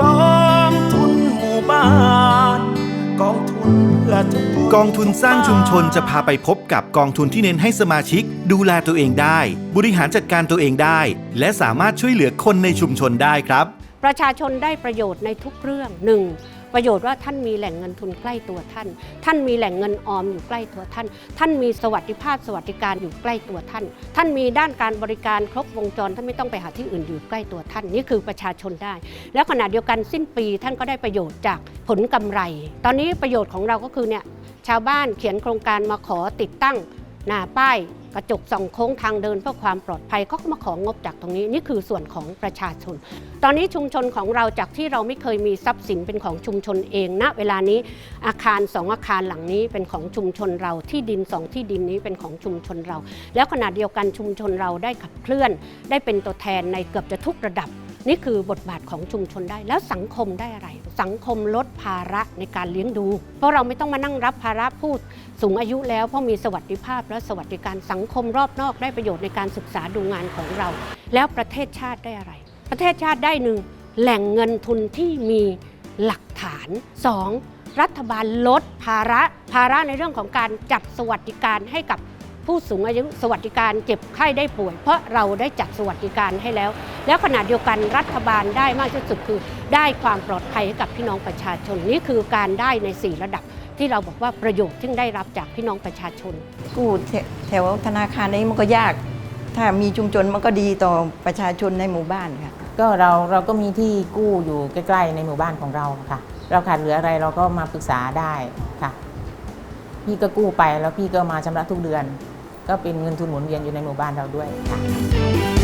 กองทุนหมู่บ้านกองทุนเพื่อทุกกองทุนสร้างชุมชนจะพาไปพบกับกองทุนที่เน้นให้สมาชิก ดูแลตัวเองได้ บริหารจัดการตัวเองได้ และสามารถช่วยเหลือคนในชุมชนได้ครับ ประชาชนได้ประโยชน์ในทุกเรื่องหนึ่ง ประโยชน์ว่าท่านมีแหล่งเงินทุนใกล้ตัวท่าน ท่านมีแหล่งเงินออมอยู่ใกล้ตัวท่าน ท่านมีสวัสดิภาพสวัสดิการอยู่ใกล้ตัวท่าน ท่านมีด้านการบริการครบวงจรท่านไม่ต้องไปหาที่อื่นอยู่ใกล้ตัวท่านนี่คือประชาชนได้ แล้วขณะเดียวกันสิ้นปีท่านก็ได้ประโยชน์จากผลกำไร ตอนนี้ประโยชน์ของเราก็คือเนี่ยชาวบ้านเขียนโครงการมาขอติดตั้ง หน้าป้ายกระจกส่องโค้งทางเดินเพื่อความปลอดภัยเขาก็มาของบจากตรงนี้นี่คือส่วนของประชาชน ตอนนี้ชุมชนของเราจากที่เราไม่เคยมีทรัพย์สินเป็นของชุมชนเองณเวลานี้อาคารสองอาคารหลังนี้เป็นของชุมชนเราที่ดินสองที่ดินนี้เป็นของชุมชนเรา แล้วขณะเดียวกันชุมชนเราได้ขับเคลื่อน ได้เป็นตัวแทนในเกือบจะทุกระดับ นี่คือบทบาทของชุมชนได้ แล้วสังคมได้อะไร สังคมลดภาระในการเลี้ยงดู เพราะเราไม่ต้องมานั่งรับภาระผู้สูงอายุแล้ว เพราะมีสวัสดิภาพและสวัสดิการสังคมรอบนอกได้ประโยชน์ในการศึกษาดูงานของเรา แล้วประเทศชาติได้อะไร ประเทศชาติได้หนึ่งแหล่งเงินทุนที่มีหลักฐาน 2. รัฐบาลลดภาระภาระในเรื่องของการจัดสวัสดิการให้กับ ผู้สูงอายุสวัสดิการเจ็บไข้ได้ป่วย เพราะเราได้จัดสวัสดิการให้แล้ว แล้วขณะเดียวกันรัฐบาลได้มากที่สุดคือ ได้ความปลอดภัยให้กับพี่น้องประชาชนนี่คือการได้ใน 4 ระดับที่เราบอกว่าประโยชน์ที่ได้รับจากพี่น้องประชาชน กู้แถแถวธนาคารนี้มันก็ยาก ถ้ามีชุมชนมันก็ดีต่อประชาชนในหมู่บ้านค่ะ ก็เราเราก็มีที่กู้อยู่ใกล้ ๆ ในหมู่บ้านของเราค่ะ เราขาดเหลืออะไรเราก็มาปรึกษาได้ค่ะ พี่ก็กู้ไปแล้วพี่ก็มาชำระทุกเดือน ก็เป็นเงินทุนหมุนเวียนอยู่ในหมู่บ้านเราด้วยค่ะ